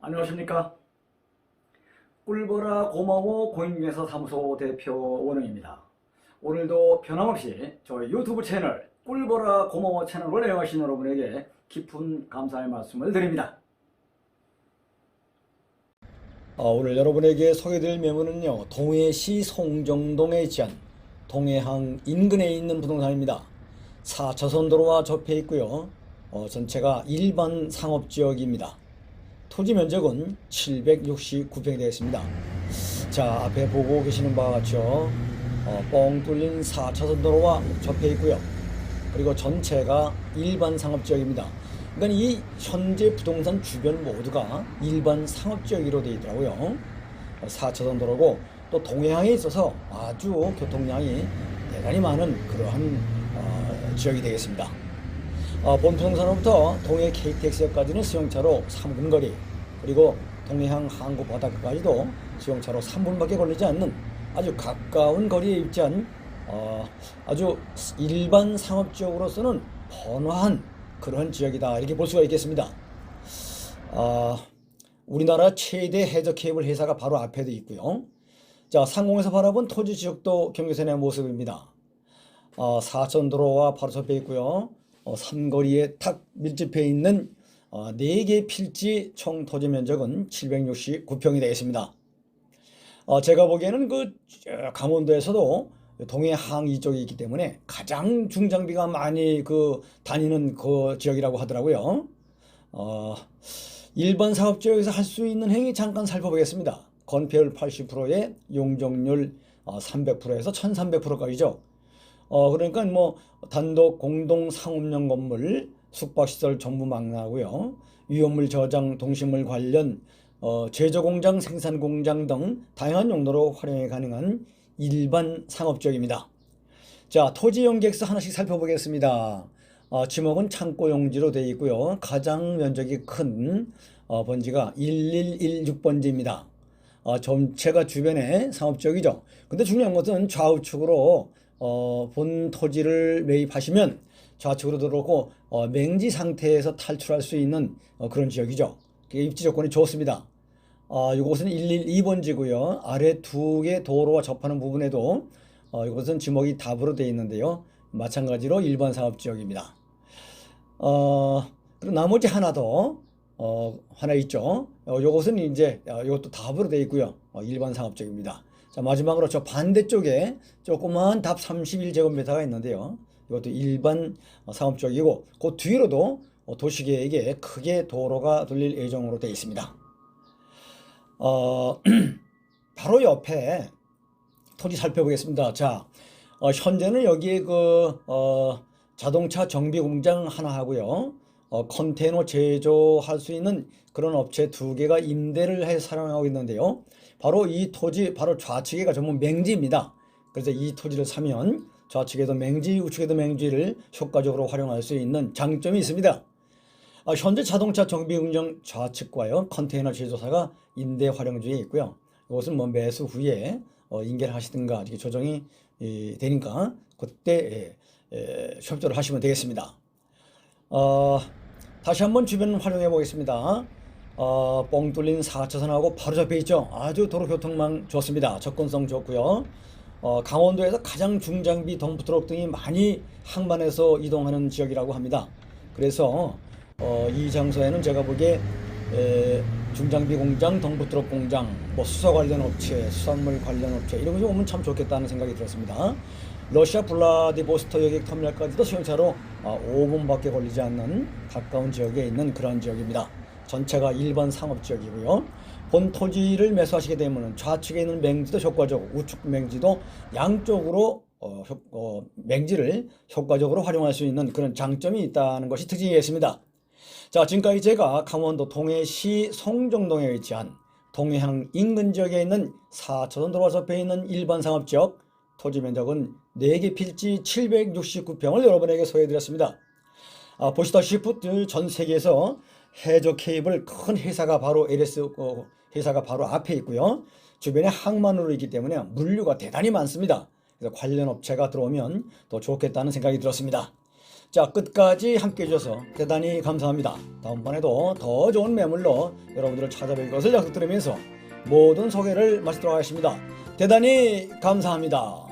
안녕하십니까? 꿀보라 고마워 공인중개사 사무소 대표 원웅입니다. 오늘도 변함없이 저희 유튜브 채널 꿀보라 고마워 채널을 애용하신 여러분에게 깊은 감사의 말씀을 드립니다. 아, 오늘 여러분에게 소개드릴 매물은요 동해시 송정동에 위치한 동해항 인근에 있는 부동산입니다. 4차선 도로와 접해 있고요. 어, 전체가 일반 상업지역입니다 토지 면적은 769평이 되겠습니다. 자, 앞에 보고 계시는 바와 같죠. 어, 뻥 뚫린 4차선 도로와 접해 있고요. 그리고 전체가 일반 상업 지역입니다. 그러니까 이 현재 부동산 주변 모두가 일반 상업 지역으로 되어 있더라고요. 4차선 도로고 또 동해항에 있어서 아주 교통량이 대단히 많은 그러한 어, 지역이 되겠습니다. 어, 본부동산으로부터 동해 KTX역까지는 수용차로 3분 거리 그리고 동해항 항구 바닷가까지도 수용차로 3분밖에 걸리지 않는 아주 가까운 거리에 위치한 어, 아주 일반 상업지역으로서는 번화한 그런 지역이다 이렇게 볼 수가 있겠습니다. 아, 우리나라 최대 해저 케이블 회사가 바로 앞에도 있고요. 자, 상공에서 바라본 토지 지역도 경계선의 모습입니다. 어, 사천도로와 바로 접해 있고요. 어, 삼거리에 탁 밀집해 있는 어, 4개 필지 총 토지 면적은 769평이 되겠습니다. 어, 제가 보기에는 그 저, 강원도에서도 동해 항 이쪽에 있기 때문에 가장 중장비가 많이 그 다니는 그 지역이라고 하더라고요. 어, 일반 사업 지역에서 할 수 있는 행위 잠깐 살펴보겠습니다. 건폐율 80%에 용적률 300%에서 1300%까지죠. 어, 그러니까 뭐 단독 공동 상업용 건물, 숙박시설 전부 망라고요. 위험물 저장, 동식물 관련 어, 제조 공장, 생산 공장 등 다양한 용도로 활용이 가능한 일반 상업지역입니다. 자, 토지 용객서 하나씩 살펴보겠습니다. 어, 지목은 창고 용지로 되어 있고요. 가장 면적이 큰 어, 번지가 1116번지입니다. 어, 전체가 주변에 상업지역이죠. 근데 중요한 것은 좌우측으로 어, 본 토지를 매입하시면 좌측으로 들어오고 어, 맹지 상태에서 탈출할 수 있는 어, 그런 지역이죠. 입지 조건이 좋습니다. 어, 이곳은 112번지고요. 아래 두 개 도로와 접하는 부분에도 어, 이곳은 지목이 답으로 되어 있는데요. 마찬가지로 일반 상업 지역입니다. 어, 그리고 나머지 하나 더 어, 하나 있죠. 어, 요것은 이제 어, 이것도 답으로 되어 있고요. 어, 일반 상업 지역입니다. 자, 마지막으로 저 반대쪽에 조그만 답 31제곱미터가 있는데요. 이것도 일반 어, 상업 지역이고 그 뒤로도 어, 도시계획에 크게 도로가 돌릴 예정으로 되어 있습니다. 어, 바로 옆에 토지 살펴보겠습니다. 자, 어, 현재는 여기에 그 어, 자동차 정비 공장 하나 하고요. 어, 컨테이너 제조할 수 있는 그런 업체 두 개가 임대를 해 사용하고 있는데요. 바로 이 토지 바로 좌측에가 전부 맹지입니다. 그래서 이 토지를 사면 좌측에도 맹지, 우측에도 맹지를 효과적으로 활용할 수 있는 장점이 있습니다. 아, 현재 자동차 정비 공장 좌측과요 컨테이너 제조사가 임대 활용 중에 있고요. 이것은 뭐 매수 후에 어, 인계를 하시든가 이렇게 조정이 이, 되니까 그때 예, 예, 협조를 하시면 되겠습니다. 어, 다시 한번 주변 활용해 보겠습니다. 어, 뻥 뚫린 4차선하고 바로 잡혀 있죠. 아주 도로 교통망 좋습니다. 접근성 좋고요. 어, 강원도에서 가장 중장비 덤프트럭 등이 많이 항만해서 이동하는 지역이라고 합니다. 그래서 어, 이 장소에는 제가 보기에 에, 중장비 공장, 덤프트럭 공장, 뭐 수소 관련 업체, 수산물 관련 업체 이런 것이 오면 참 좋겠다는 생각이 들었습니다. 러시아 블라디보스토 여객 터미널까지도 수용차로 어, 5분밖에 걸리지 않는 가까운 지역에 있는 그런 지역입니다. 전체가 일반 상업 지역이고요. 본 토지를 매수하시게 되면 좌측에 있는 맹지도 효과적으로 우측 맹지도 양쪽으로 어, 효, 어, 맹지를 효과적으로 활용할 수 있는 그런 장점이 있다는 것이 특징이겠습니다. 자, 지금까지 제가 강원도 동해시 송정동에 위치한 동해항 인근 지역에 있는 4차선 도로와 접해 있는 일반 상업지역 토지 면적은 4개 필지 769평을 여러분에게 소개해드렸습니다. 아, 보시다시피 전 세계에서 해저 케이블 큰 회사가 바로 LS 어, 회사가 바로 앞에 있고요. 주변에 항만으로 있기 때문에 물류가 대단히 많습니다. 그래서 관련 업체가 들어오면 더 좋겠다는 생각이 들었습니다. 자, 끝까지 함께 해주셔서 대단히 감사합니다. 다음번에도 더 좋은 매물로 여러분들을 찾아뵐 것을 약속드리면서 모든 소개를 마치도록 하겠습니다. 대단히 감사합니다.